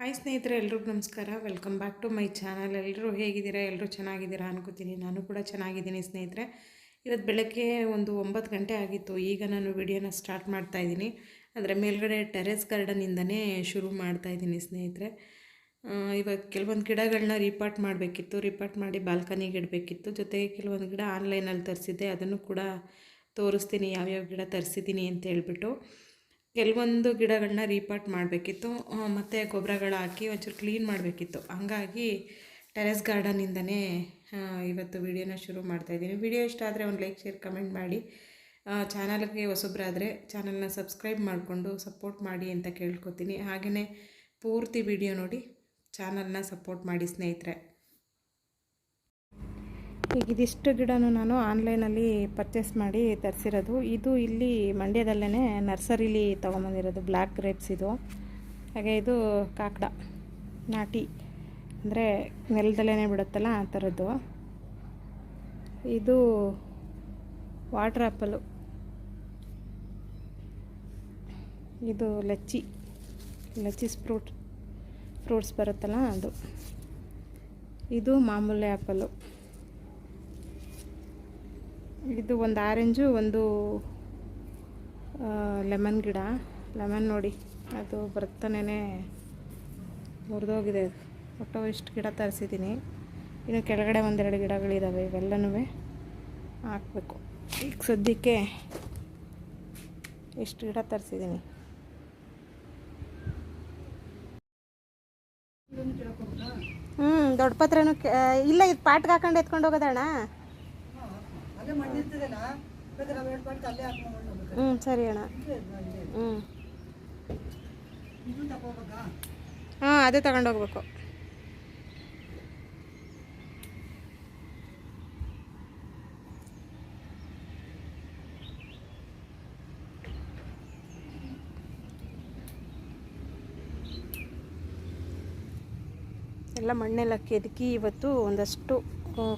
Hi ಸ್ನೇಹಿತರೆ, ಎಲ್ರಿಗೂ ನಮಸ್ಕಾರ. Welcome back to my channel ಎಲ್ಲರೂ ಹೇಗಿದ್ದೀರಾ? ಎಲ್ಲರೂ ಚೆನ್ನಾಗಿದ್ದೀರಾ ಅನ್ಕೋತೀನಿ. ನಾನು ಕೂಡ ಚೆನ್ನಾಗಿದ್ದೀನಿ ಸ್ನೇಹಿತರೆ. ಇವತ್ತು ಬೆಳಗ್ಗೆ ಒಂದು ಒಂಬತ್ತು ಗಂಟೆ ಆಗಿತ್ತು. ಈಗ ನಾನು ವಿಡಿಯೋನ ಸ್ಟಾರ್ಟ್ ಮಾಡ್ತಾ ಇದ್ದೀನಿ. ಅಂದರೆ ಮೇಲ್ಗಡೆ ಟೆರೆಸ್ ಗಾರ್ಡನಿಂದನೇ ಶುರು ಮಾಡ್ತಾ ಇದ್ದೀನಿ ಸ್ನೇಹಿತರೆ. ಇವಾಗ ಕೆಲವೊಂದು ಗಿಡಗಳನ್ನ ರಿಪಾರ್ಟ್ ಮಾಡಬೇಕಿತ್ತು. ರಿಪಾರ್ಟ್ ಮಾಡಿ ಬಾಲ್ಕನಿಗೆ ಇಡಬೇಕಿತ್ತು. ಜೊತೆಗೆ ಕೆಲವೊಂದು ಗಿಡ ಆನ್ಲೈನಲ್ಲಿ ತರಿಸಿದ್ದೆ. ಅದನ್ನು ಕೂಡ ತೋರಿಸ್ತೀನಿ. ಯಾವ್ಯಾವ ಗಿಡ ತರಿಸಿದ್ದೀನಿ ಅಂತ ಹೇಳ್ಬಿಟ್ಟು. ಕೆಲವೊಂದು ಗಿಡಗಳನ್ನ ರೀಪಾಟ್ ಮಾಡಬೇಕಿತ್ತು. ಮತ್ತು ಗೊಬ್ಬರಗಳು ಹಾಕಿ ಒಂಚೂರು ಕ್ಲೀನ್ ಮಾಡಬೇಕಿತ್ತು. ಹಂಗಾಗಿ ಟೆರೆಸ್ ಗಾರ್ಡನಿಂದನೇ ಇವತ್ತು ವಿಡಿಯೋನ ಶುರು ಮಾಡ್ತಾಯಿದ್ದೀನಿ ವಿಡಿಯೋ ಇಷ್ಟ ಆದರೆ ಒಂದು ಲೈಕ್, ಶೇರ್, ಕಮೆಂಟ್ ಮಾಡಿ. ಚಾನಲ್ಗೆ ಹೊಸಬ್ರಾದರೆ ಚಾನಲ್ನ ಸಬ್ಸ್ಕ್ರೈಬ್ ಮಾಡಿಕೊಂಡು ಸಪೋರ್ಟ್ ಮಾಡಿ ಅಂತ ಕೇಳ್ಕೊತೀನಿ. ಹಾಗೆಯೇ ಪೂರ್ತಿ ವಿಡಿಯೋ ನೋಡಿ, ಚಾನಲ್ನ ಸಪೋರ್ಟ್ ಮಾಡಿ ಸ್ನೇಹಿತರೆ. ಈಗ ಇದಿಷ್ಟು ಗಿಡನೂ ನಾನು ಆನ್ಲೈನಲ್ಲಿ ಪರ್ಚೇಸ್ ಮಾಡಿ ತರಿಸಿರೋದು. ಇದು ಇಲ್ಲಿ ಮಂಡ್ಯದಲ್ಲೇ ನರ್ಸರಿಲಿ ತೊಗೊಂಬಂದಿರೋದು. ಬ್ಲ್ಯಾಕ್ ಗ್ರೇಪ್ಸ್ ಇದು. ಹಾಗೆ ಇದು ಕಾಕಡ, ನಾಟಿ. ಅಂದರೆ ನೆಲದಲ್ಲೇ ಬಿಡುತ್ತಲ್ಲ ಆ ಥರದ್ದು. ಇದು ವಾಟ್ರ್ ಆ್ಯಪಲು. ಇದು ಲಚ್ಚಿ ಲಚ್ಚಿಸ್ ಫ್ರೂಟ್ ಫ್ರೂಟ್ಸ್ ಬರುತ್ತಲ್ಲ ಅದು. ಇದು ಮಾಮೂಲಿ ಆ್ಯಪಲು. ಇದು ಒಂದು ಆರೆಂಜು ಒಂದು ಲೆಮನ್ ಗಿಡ. ಲೆಮನ್ ನೋಡಿ ಅದು ಬರ್ತಾನೇ ಮುರಿದೋಗಿದೆ. ಅದು ಒಟ್ಟು ಇಷ್ಟು ಗಿಡ ತರಿಸಿದ್ದೀನಿ ಇನ್ನು ಕೆಳಗಡೆ ಒಂದೆರಡು ಗಿಡಗಳಿದ್ದಾವೆ ಇವೆಲ್ಲನೂ ಹಾಕಬೇಕು. ಈಗ ಸದ್ಯಕ್ಕೆ ಇಷ್ಟು ಗಿಡ ತರಿಸಿದ್ದೀನಿ ಹ್ಞೂ ದೊಡ್ಡ ಪತ್ರನೂ ಕೆ- ಇಲ್ಲ ಇದು ಪಾಟ್ಗೆ ಹಾಕೊಂಡು ಎತ್ಕೊಂಡು ಹೋಗೋದಣ್ಣ ಅಲ್ಲೇ ಮಣ್ಣಿರ್ತದಲ್ಲ ಬೇಕಾದ್ರೆ ನಾವು ಎರಡು ಪಾಟ್ ಅಲ್ಲೇ ಹಾಕೊಂಡು ಹೋಗ್ಬೇಕು ಹ್ಞೂ ಸರಿ ಅಣ್ಣ. ಹ್ಞೂ ಹಾ ಅದೇ ತಗೊಂಡೋಗ್ಬೇಕು. ಎಲ್ಲ ಮಣ್ಣೆಲ್ಲ ಕೆದಕಿ ಇವತ್ತು ಒಂದಷ್ಟು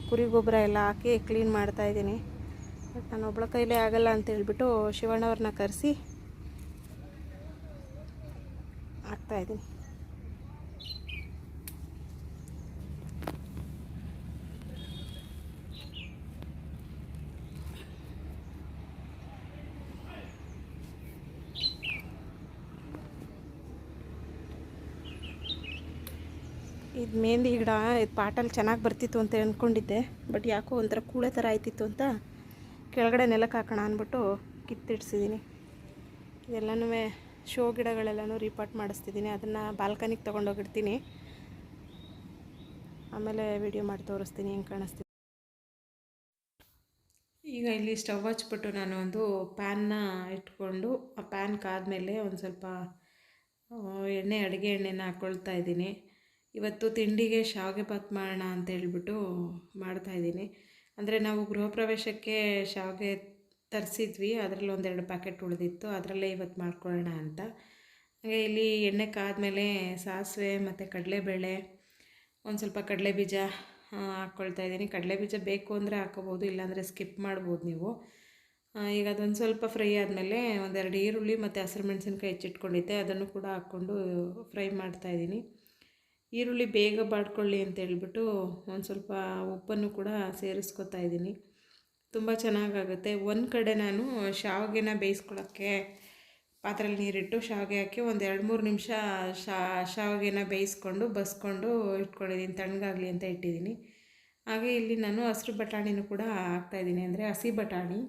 ಕುರಿ ಗೊಬ್ಬರ ಎಲ್ಲ ಹಾಕಿ ಕ್ಲೀನ್ ಮಾಡ್ತಾ ಇದ್ದೀನಿ. ಬಟ್ ನಾನು ಒಬ್ಬಳ ಕೈಲೇ ಆಗಲ್ಲ ಅಂತ ಹೇಳ್ಬಿಟ್ಟು ಶಿವಣ್ಣವ್ರನ್ನ ಕರೆಸಿ ಹಾಕ್ತಾ ಇದ್ದೀನಿ ಇದು ಮೆಹಂದಿ ಗಿಡ, ಇದು ಪಾಟಲ್ಲಿ ಚೆನ್ನಾಗಿ ಬರ್ತಿತ್ತು ಅಂತ ಅಂದ್ಕೊಂಡಿದ್ದೆ ಬಟ್ ಯಾಕೋ ಒಂಥರ ಕೂಳೆ ಥರ ಆಯ್ತಿತ್ತು ಅಂತ ಕೆಳಗಡೆ ನೆಲಕ್ಕೆ ಹಾಕೋಣ ಅಂದ್ಬಿಟ್ಟು ಕಿತ್ತಿಡ್ಸಿದ್ದೀನಿ ಇದೆಲ್ಲನೂ ಶೋ ಗಿಡಗಳೆಲ್ಲನೂ ರೀಪಾಟ್ ಮಾಡಿಸ್ತಿದ್ದೀನಿ ಅದನ್ನು ಬಾಲ್ಕನಿಗೆ ತೊಗೊಂಡೋಗಿಡ್ತೀನಿ. ಆಮೇಲೆ ವಿಡಿಯೋ ಮಾಡಿ ತೋರಿಸ್ತೀನಿ ಹೆಂಗೆ ಕಾಣಿಸ್ತೀನಿ ಈಗ ಇಲ್ಲಿ ಸ್ಟವ್ ಹಚ್ಬಿಟ್ಟು ನಾನು ಒಂದು ಪ್ಯಾನ್ನ ಇಟ್ಕೊಂಡು, ಆ ಪ್ಯಾನ್ ಕಾದ್ಮೇಲೆ ಒಂದು ಸ್ವಲ್ಪ ಎಣ್ಣೆ, ಅಡುಗೆ ಎಣ್ಣೆನ ಹಾಕ್ಕೊಳ್ತಾ ಇದ್ದೀನಿ. ಇವತ್ತು ತಿಂಡಿಗೆ ಶಾವಿಗೆ ಪಾತ್ ಮಾಡೋಣ ಅಂತ ಹೇಳ್ಬಿಟ್ಟು ಮಾಡ್ತಾಯಿದ್ದೀನಿ ಅಂದರೆ ನಾವು ಗೃಹ ಪ್ರವೇಶಕ್ಕೆ ಶಾವಿಗೆ ತರಿಸಿದ್ವಿ. ಅದರಲ್ಲಿ ಒಂದೆರಡು ಪ್ಯಾಕೆಟ್ ಉಳಿದಿತ್ತು. ಅದರಲ್ಲೇ ಇವತ್ತು ಮಾಡ್ಕೊಳ್ಳೋಣ ಅಂತ. ಹಾಗೆ ಇಲ್ಲಿ ಎಣ್ಣೆ ಕಾದ್ಮೇಲೆ ಸಾಸಿವೆ ಮತ್ತು ಕಡಲೆಬೇಳೆ, ಒಂದು ಸ್ವಲ್ಪ ಕಡಲೆ ಬೀಜ ಹಾಕ್ಕೊಳ್ತಾ ಇದ್ದೀನಿ. ಕಡಲೆ ಬೀಜ ಬೇಕು ಅಂದರೆ ಹಾಕೋಬೋದು ಇಲ್ಲಾಂದರೆ ಸ್ಕಿಪ್ ಮಾಡ್ಬೋದು ನೀವು. ಈಗ ಅದೊಂದು ಸ್ವಲ್ಪ ಫ್ರೈ ಆದಮೇಲೆ ಒಂದೆರಡು ಈರುಳ್ಳಿ ಮತ್ತು ಹಸಿರು ಮೆಣಸಿನ್ಕಾಯಿ ಹೆಚ್ಚಿಟ್ಕೊಂಡಿದ್ದೆ. ಅದನ್ನು ಕೂಡ ಹಾಕ್ಕೊಂಡು ಫ್ರೈ ಮಾಡ್ತಾಯಿದ್ದೀನಿ ಈರುಳ್ಳಿ ಬೇಗ ಬಾಡ್ಕೊಳ್ಳಿ ಅಂತ ಹೇಳ್ಬಿಟ್ಟು ಒಂದು ಸ್ವಲ್ಪ ಉಪ್ಪನ್ನು ಕೂಡ ಸೇರಿಸ್ಕೊತಾ ಇದ್ದೀನಿ. ತುಂಬ ಚೆನ್ನಾಗಾಗುತ್ತೆ. ಒಂದು ಕಡೆ ನಾನು ಶಾವಿಗೆನ ಬೇಯಿಸ್ಕೊಳ್ಳೋಕ್ಕೆ ಪಾತ್ರೆಯಲ್ಲಿ ನೀರಿಟ್ಟು ಶಾವಿಗೆ ಹಾಕಿ ಒಂದು ಎರಡು ಮೂರು ನಿಮಿಷ ಶಾ ಶಾವಿಗೆನ ಬೇಯಿಸ್ಕೊಂಡು ಬಸ್ಕೊಂಡು ಇಟ್ಕೊಂಡಿದ್ದೀನಿ. ತಣ್ಣಗಾಗಲಿ ಅಂತ ಇಟ್ಟಿದ್ದೀನಿ. ಹಾಗೆ ಇಲ್ಲಿ ನಾನು ಹಸಿರು ಬಟಾಣಿನೂ ಕೂಡ ಹಾಕ್ತಾಯಿದ್ದೀನಿ ಅಂದರೆ ಹಸಿ ಬಟಾಣಿ.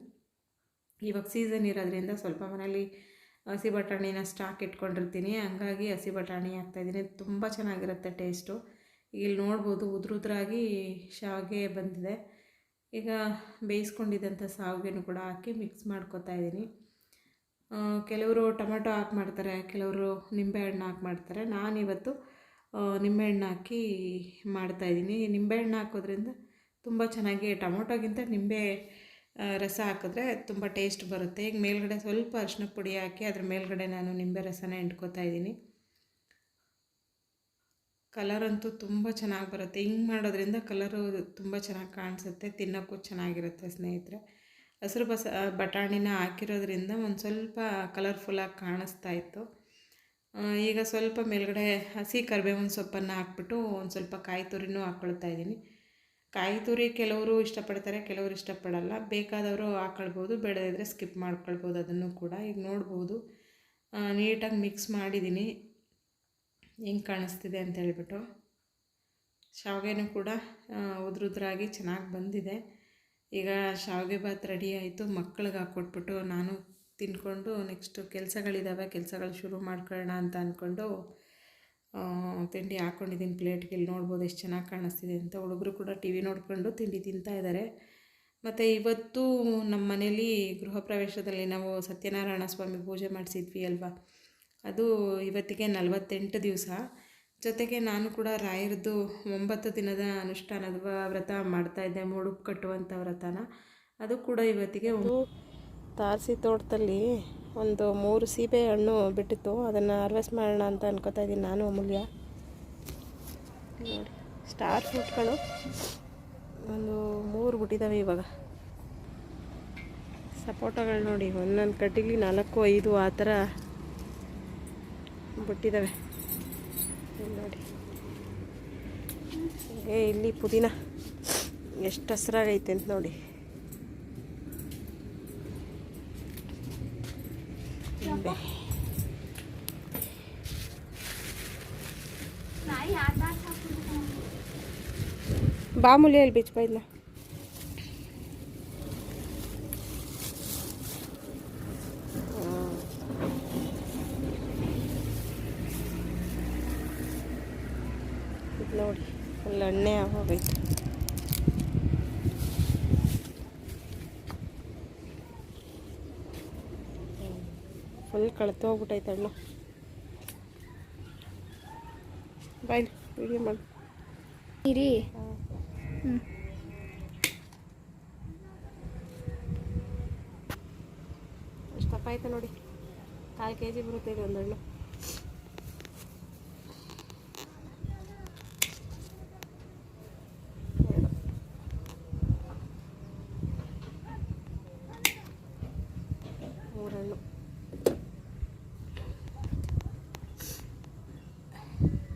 ಇವಾಗ ಸೀಸನ್ ಇರೋದ್ರಿಂದ ಸ್ವಲ್ಪ ಮನೇಲಿ ಹಸಿ ಬಟಾಣಿನ ಸ್ಟಾಕ್ ಇಟ್ಕೊಂಡಿರ್ತೀನಿ. ಹಂಗಾಗಿ ಹಸಿ ಬಟಾಣಿ ಹಾಕ್ತಾಯಿದ್ದೀನಿ. ತುಂಬ ಚೆನ್ನಾಗಿರುತ್ತೆ ಟೇಸ್ಟು ಇಲ್ಲಿ ನೋಡ್ಬೋದು ಉದುರುದ್ರಾಗಿ ಶಾವಿಗೆ ಬಂದಿದೆ. ಈಗ ಬೇಯಿಸ್ಕೊಂಡಿದ್ದಂಥ ಶಾವಿಗೆನೂ ಕೂಡ ಹಾಕಿ ಮಿಕ್ಸ್ ಮಾಡ್ಕೊತಾ ಇದ್ದೀನಿ ಕೆಲವರು ಟೊಮೆಟೊ ಹಾಕಿ ಮಾಡ್ತಾರೆ, ಕೆಲವರು ನಿಂಬೆಹಣ್ಣು ಹಾಕಿ ಮಾಡ್ತಾರೆ. ನಾನಿವತ್ತು ಇವತ್ತು ನಿಂಬೆಹಣ್ಣು ಹಾಕಿ ಮಾಡ್ತಾಯಿದ್ದೀನಿ. ನಿಂಬೆಹಣ್ಣು ಹಾಕೋದ್ರಿಂದ ತುಂಬ ಚೆನ್ನಾಗಿ ಟೊಮೊಟೊಗಿಂತ ನಿಂಬೆ ರಸ ಹಾಕಿದ್ರೆ ತುಂಬ ಟೇಸ್ಟ್ ಬರುತ್ತೆ. ಈಗ ಮೇಲ್ಗಡೆ ಸ್ವಲ್ಪ ಅರಿಶಿನ ಪುಡಿ ಹಾಕಿ ಅದ್ರ ಮೇಲ್ಗಡೆ ನಾನು ನಿಂಬೆ ರಸನ ಎಂಟ್ಕೋತಾ ಇದ್ದೀನಿ. ಕಲರ್ ಅಂತೂ ತುಂಬ ಚೆನ್ನಾಗಿ ಬರುತ್ತೆ. ಹಿಂಗೆ ಮಾಡೋದ್ರಿಂದ ಕಲರು ತುಂಬ ಚೆನ್ನಾಗಿ ಕಾಣಿಸುತ್ತೆ. ತಿನ್ನೋಕ್ಕೂ ಚೆನ್ನಾಗಿರುತ್ತೆ ಸ್ನೇಹಿತರೆ. ಹಸಿರು ಬಸ ಬಟಾಣಿನ ಹಾಕಿರೋದ್ರಿಂದ ಒಂದು ಸ್ವಲ್ಪ ಕಲರ್ಫುಲ್ಲಾಗಿ ಕಾಣಿಸ್ತಾ ಇತ್ತು. ಈಗ ಸ್ವಲ್ಪ ಮೇಲ್ಗಡೆ ಹಸಿ ಕರಿಬೇವಿನ ಸೊಪ್ಪನ್ನು ಹಾಕ್ಬಿಟ್ಟು ಒಂದು ಸ್ವಲ್ಪ ಕಾಯಿ ತುರಿನೂ ಹಾಕ್ಕೊಳ್ತಾ ಇದ್ದೀನಿ. ಕಾಯಿ ತುರಿ ಕೆಲವರು ಇಷ್ಟಪಡ್ತಾರೆ, ಕೆಲವರು ಇಷ್ಟಪಡಲ್ಲ. ಬೇಕಾದವರು ಹಾಕ್ಕೊಳ್ಬೋದು ಬೇಡದಿದ್ದರೆ ಸ್ಕಿಪ್ ಮಾಡ್ಕೊಳ್ಬೋದು ಅದನ್ನು ಕೂಡ. ಈಗ ನೋಡ್ಬೋದು. ನೀಟಾಗಿ ಮಿಕ್ಸ್ ಮಾಡಿದ್ದೀನಿ. ಹೆಂಗೆ ಕಾಣಿಸ್ತಿದೆ ಅಂತ ಹೇಳ್ಬಿಟ್ಟು. ಶಾವಿಗೆನೂ ಕೂಡ ಉದ್ರುದ್ರಾಗಿ ಚೆನ್ನಾಗಿ ಬಂದಿದೆ. ಈಗ ಶಾವಿಗೆ ಭಾತ್ ರೆಡಿ ಆಯಿತು. ಮಕ್ಕಳಿಗೆ ಹಾಕ್ಕೊಟ್ಬಿಟ್ಟು ನಾನು ತಿನ್ಕೊಂಡು ನೆಕ್ಸ್ಟು ಕೆಲಸಗಳಿದ್ದಾವೆ ಕೆಲಸಗಳು ಶುರು ಮಾಡ್ಕೊಳ್ಳೋಣ ಅಂತ ಅಂದ್ಕೊಂಡು ತಿಂಡಿ ಹಾಕ್ಕೊಂಡಿದ್ದೀನಿ ಪ್ಲೇಟ್ಗೆ, ಇಲ್ಲಿ ನೋಡ್ಬೋದು ಎಷ್ಟು ಚೆನ್ನಾಗಿ ಕಾಣಿಸ್ತಿದೆ ಅಂತ. ಹುಡುಗರು ಕೂಡ ಟಿ ವಿ ನೋಡಿಕೊಂಡು ತಿಂಡಿ ತಿಂತಾ ಇದ್ದಾರೆ. ಮತ್ತು ಇವತ್ತು ನಮ್ಮ ಮನೇಲಿ ಗೃಹ ಪ್ರವೇಶದಲ್ಲಿ ನಾವು ಸತ್ಯನಾರಾಯಣ ಸ್ವಾಮಿ ಪೂಜೆ ಮಾಡಿಸಿದ್ವಿ ಅಲ್ವಾ? ಅದು ಇವತ್ತಿಗೆ ನಲವತ್ತೆಂಟು ದಿವಸ. ಜೊತೆಗೆ ನಾನು ಕೂಡ ರಾಯರದ್ದು ಒಂಬತ್ತು ದಿನದ ಅನುಷ್ಠಾನ ವ್ರತ ವ್ರತ ಮಾಡ್ತಾಯಿದ್ದೆ ಮುಡುಪು ಕಟ್ಟುವಂಥ ವ್ರತನ. ಅದು ಕೂಡ ಇವತ್ತಿಗೆ ತಾರಸಿ ತೋಟದಲ್ಲಿ ಒಂದು ಮೂರು ಸೀಬೆ ಹಣ್ಣು ಬಿಟ್ಟಿತ್ತು. ಅದನ್ನು ಹಾರ್ವೆಸ್ಟ್ ಮಾಡೋಣ ಅಂತ ಅನ್ಕೋತಾ ಇದ್ದೀನಿ ನಾನು, ಅಮೂಲ್ಯ. ನೋಡಿ ಸ್ಟಾರ್ ಫ್ರೂಟ್ಗಳು ಒಂದು ಮೂರು ಬಿಟ್ಟಿದ್ದಾವೆ ಇವಾಗ. ಸಪೋಟಗಳು ನೋಡಿ, ಒಂದೊಂದು ಕಟ್ಟಿಗೆ ನಾಲ್ಕು, ಐದು ಆ ಥರ ಬಿಟ್ಟಿದ್ದಾವೆ ನೋಡಿ. ಏ, ಇಲ್ಲಿ ಪುದೀನ. ಎಷ್ಟು ಹಸ್ರಾಗೈತೆ ಅಂತ ನೋಡಿ. ನಿಂಬೆ. ಬಾಮೂಲಿಯಲ್ಲಿ ಬಿಚ್ಚ ಇಲ್ಲ ಇದು ನೋಡಿ ಫುಲ್ ಎಣ್ಣೆ ಆಗೋಗೈತೆ. ಫುಲ್ ಕಳೆತೋಗ್ಬಿಟ್ಟೈತೆ ಹಣ್ಣು ಬಾಯ್ ವಿಡಿಯೋ ಮಾಡಿ. ಇರಿ. ಎಷ್ಟು ದಪ್ಪ ಆಯ್ತು ನೋಡಿ. ಕಾಲು ಕೆ ಜಿ ಬರುತ್ತೆ ಒಂದು ಹಣ್ಣು ಎರಡು. ಮೂರು ಹಣ್ಣು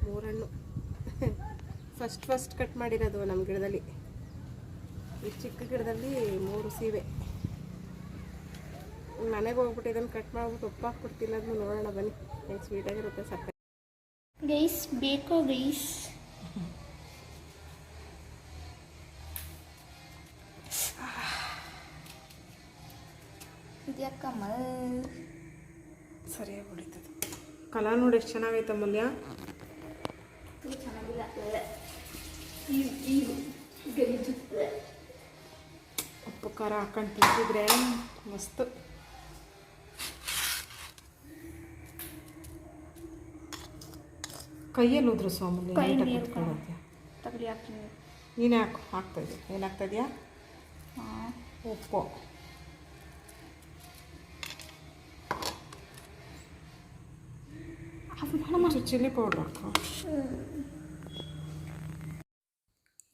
ಮೂರು ಹಣ್ಣು ಫಸ್ಟ್ ಫಸ್ಟ್ ಕಟ್ ಮಾಡಿರೋದು ನಮ್ಮ ಗಿಡದಲ್ಲಿ. ಈ ಚಿಕ್ಕ ಗಿಡದಲ್ಲಿ ಮೂರು ಸೀವೆ. ಮನೆಗೆ ಹೋಗ್ಬಿಟ್ಟು ಇದನ್ನು ಕಟ್ ಮಾಡ್ಬಿಟ್ಟು ಉಪ್ಪು ಹಾಕ್ಬಿಡ್ತೀನಿ ಅದನ್ನು ನೋಡೋಣ ಬನ್ನಿ. ಹೆಂಗೆ ಸ್ವೀಟಾಗಿರುತ್ತೆ ಸಕ್ಕ ಗೈಸ್ ಬೇಕೋ ಗೈಸ್ ಇದ್ಯಾಕಮ್ಮ ಸರಿಯಾಗಿ ಹೊಡಿತದೆ. ಕಲರ್ ನೋಡಿ ಎಷ್ಟು ಚೆನ್ನಾಗೈತೆ ಮಲ್ಯ ಚೆನ್ನಾಗಿಲ್ಲ. ಗಲೀಜು ಉಪ್ಪು ಖಾರ ಹಾಕೊಂಡು ತಿಂತಿದ್ರೆ ಮಸ್ತು. ಕೈಯಲ್ಲಿ ಉದ್ರು ಸ್ವಾಮಿ ತಗಲಿ ಹಾಕ್ತೀನಿ. ನೀನೇ ಹಾಕು ಹಾಕ್ತಾ ಇದೆಯಾ? ಏನು ಹಾಕ್ತಾ ಇದೆಯಾ? ಉಪ್ಪು. ಚಿಲ್ಲಿ ಪೌಡ್ರ್ ಹಾಕು.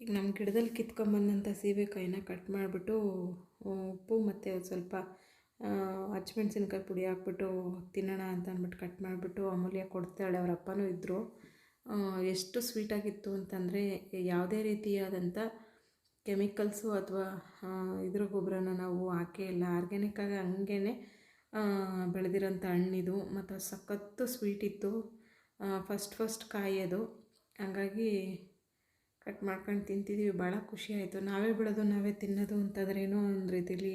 ಈಗ ನಮ್ಮ ಗಿಡದಲ್ಲಿ ಕಿತ್ಕೊಂಬಂದಂಥ ಸೀಬೆಕಾಯಿನ ಕಟ್ ಮಾಡಿಬಿಟ್ಟು ಉಪ್ಪು ಮತ್ತು ಒಂದು ಸ್ವಲ್ಪ ಹಚ್ಚಮೆಣ್ಸಿನ್ಕಾಯಿ ಪುಡಿ ಹಾಕ್ಬಿಟ್ಟು ತಿನ್ನೋಣ ಅಂತ ಅಂದ್ಬಿಟ್ಟು ಕಟ್ ಮಾಡಿಬಿಟ್ಟು ಅಮೂಲ್ಯ ಕೊಡ್ತಾಳೆ ಅವ್ರ ಅಪ್ಪನೂ ಇದ್ದರು ಎಷ್ಟು ಸ್ವೀಟಾಗಿತ್ತು ಅಂತಂದರೆ ಯಾವುದೇ ರೀತಿಯಾದಂಥ ಕೆಮಿಕಲ್ಸು ಅಥವಾ ಇದ್ರ ಗೊಬ್ಬರನ ನಾವು ಹಾಕೇ ಇಲ್ಲ. ಆರ್ಗ್ಯಾನಿಕ್ಕಾಗಿ ಹಂಗೇ ಬೆಳೆದಿರೋಂಥ ಹಣ್ಣಿದು ಮತ್ತು ಸಖತ್ತು ಸ್ವೀಟ್ ಇತ್ತು. ಫಸ್ಟ್ ಫಸ್ಟ್ ಕಾಯಿ ಅದು. ಹಂಗಾಗಿ ಕಟ್ ಮಾಡ್ಕೊಂಡು ತಿಂತಿದ್ದೀವಿ ಭಾಳ ಖುಷಿ ಆಯಿತು. ನಾವೇ ಬಿಡೋದು, ನಾವೇ ತಿನ್ನೋದು ಅಂತಂದ್ರೆ ಒಂದು ರೀತಿಲಿ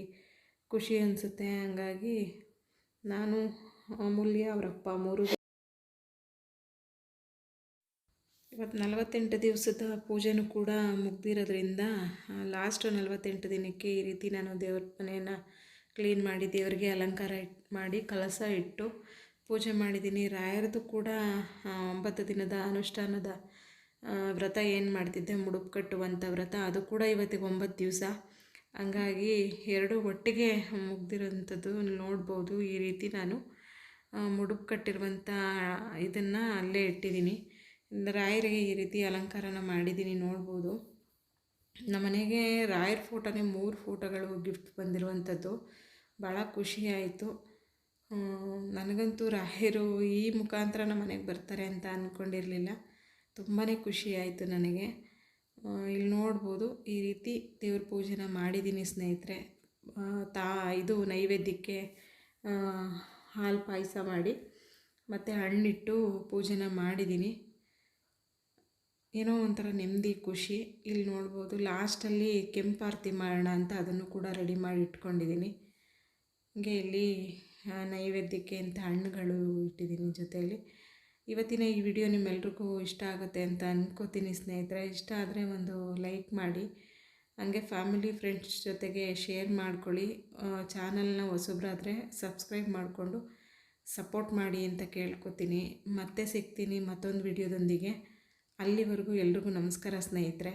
ಖುಷಿ ಅನಿಸುತ್ತೆ. ಹಂಗಾಗಿ ನಾನು, ಅಮೂಲ್ಯ, ಅವರಪ್ಪ ಮೂರು ಇವತ್ತು ನಲವತ್ತೆಂಟು ದಿವಸದ ಪೂಜೆನೂ ಕೂಡ ಮುಗ್ದಿರೋದ್ರಿಂದ ಲಾಸ್ಟ್ ನಲವತ್ತೆಂಟು ದಿನಕ್ಕೆ ಈ ರೀತಿ ನಾನು ದೇವ್ರ ಮನೆಯನ್ನು ಕ್ಲೀನ್ ಮಾಡಿ, ದೇವರಿಗೆ ಅಲಂಕಾರ ಇಟ್, ಮಾಡಿ ಕಲಸ ಇಟ್ಟು ಪೂಜೆ ಮಾಡಿದ್ದೀನಿ. ರಾಯರದು ಕೂಡ ಒಂಬತ್ತು ದಿನದ ಅನುಷ್ಠಾನದ ವ್ರತ ಏನು ಮಾಡ್ತಿದ್ದೆ? ಮುಡುಪು ಕಟ್ಟುವಂಥ ವ್ರತ. ಅದು ಕೂಡ ಇವತ್ತಿಗೆ ಒಂಬತ್ತು ದಿವಸ. ಹಂಗಾಗಿ ಎರಡು ಒಟ್ಟಿಗೆ ಮುಗ್ದಿರೋಂಥದ್ದು ನೋಡ್ಬೋದು. ಈ ರೀತಿ ನಾನು ಮುಡುಪು ಕಟ್ಟಿರುವಂಥ ಇದನ್ನು ಅಲ್ಲೇ ಇಟ್ಟಿದ್ದೀನಿ. ರಾಯರಿಗೆ ಈ ರೀತಿ ಅಲಂಕಾರನ ಮಾಡಿದ್ದೀನಿ ನೋಡ್ಬೋದು. ನಮ್ಮ ಮನೆಗೆ ರಾಯರ ಫೋಟೋನೇ ಮೂರು ಫೋಟೋಗಳು ಗಿಫ್ಟ್ ಬಂದಿರುವಂಥದ್ದು. ಭಾಳ ಖುಷಿ ಆಯಿತು. ಆ, ನನಗಂತೂ ರಾಯರು ಈ ಮುಖಾಂತರ ನಮ್ಮ ಮನೆಗೆ ಬರ್ತಾರೆ ಅಂತ ಅಂದ್ಕೊಂಡಿರಲಿಲ್ಲ ತುಂಬಾ ಖುಷಿ ಆಯಿತು ನನಗೆ. ಇಲ್ಲಿ ನೋಡ್ಬೋದು, ಈ ರೀತಿ ದೇವ್ರ ಪೂಜೆನ ಮಾಡಿದ್ದೀನಿ ಸ್ನೇಹಿತರೆ. ತಾ, ಇದು ನೈವೇದ್ಯಕ್ಕೆ ಹಾಲು ಪಾಯಸ ಮಾಡಿ, ಮತ್ತು ಹಣ್ಣಿಟ್ಟು ಪೂಜೆನ ಮಾಡಿದ್ದೀನಿ ಏನೋ ಒಂಥರ ನೆಮ್ಮದಿ, ಖುಷಿ. ಇಲ್ಲಿ ನೋಡ್ಬೋದು, ಲಾಸ್ಟಲ್ಲಿ ಕೆಂಪಾರತಿ ಮಾಡೋಣ ಅಂತ ಅದನ್ನು ಕೂಡ ರೆಡಿ ಮಾಡಿ ಇಟ್ಕೊಂಡಿದ್ದೀನಿ ಹಾಗೆ ಇಲ್ಲಿ ನೈವೇದ್ಯಕ್ಕೆ ಅಂತ ಹಣ್ಣುಗಳು ಇಟ್ಟಿದ್ದೀನಿ ಜೊತೆಯಲ್ಲಿ. ಇವತ್ತಿನ ಈ ವಿಡಿಯೋ ನಿಮ್ಮೆಲ್ರಿಗೂ ಇಷ್ಟ ಆಗುತ್ತೆ ಅಂತ ಅಂದ್ಕೋತೀನಿ ಸ್ನೇಹಿತರೆ. ಇಷ್ಟ ಆದರೆ ಒಂದು ಲೈಕ್ ಮಾಡಿ, ಹಾಗೆ ಫ್ಯಾಮಿಲಿ, ಫ್ರೆಂಡ್ಸ್ ಜೊತೆಗೆ ಶೇರ್ ಮಾಡ್ಕೊಳ್ಳಿ. ಚಾನಲ್ನ ಹೊಸಬ್ರಾದರೆ ಸಬ್ಸ್ಕ್ರೈಬ್ ಮಾಡಿಕೊಂಡು ಸಪೋರ್ಟ್ ಮಾಡಿ ಅಂತ ಕೇಳ್ಕೊತೀನಿ. ಮತ್ತೆ ಸಿಗ್ತೀನಿ ಮತ್ತೊಂದು ವಿಡಿಯೋದೊಂದಿಗೆ. ಅಲ್ಲಿವರೆಗೂ ಎಲ್ರಿಗೂ ನಮಸ್ಕಾರ ಸ್ನೇಹಿತರೆ.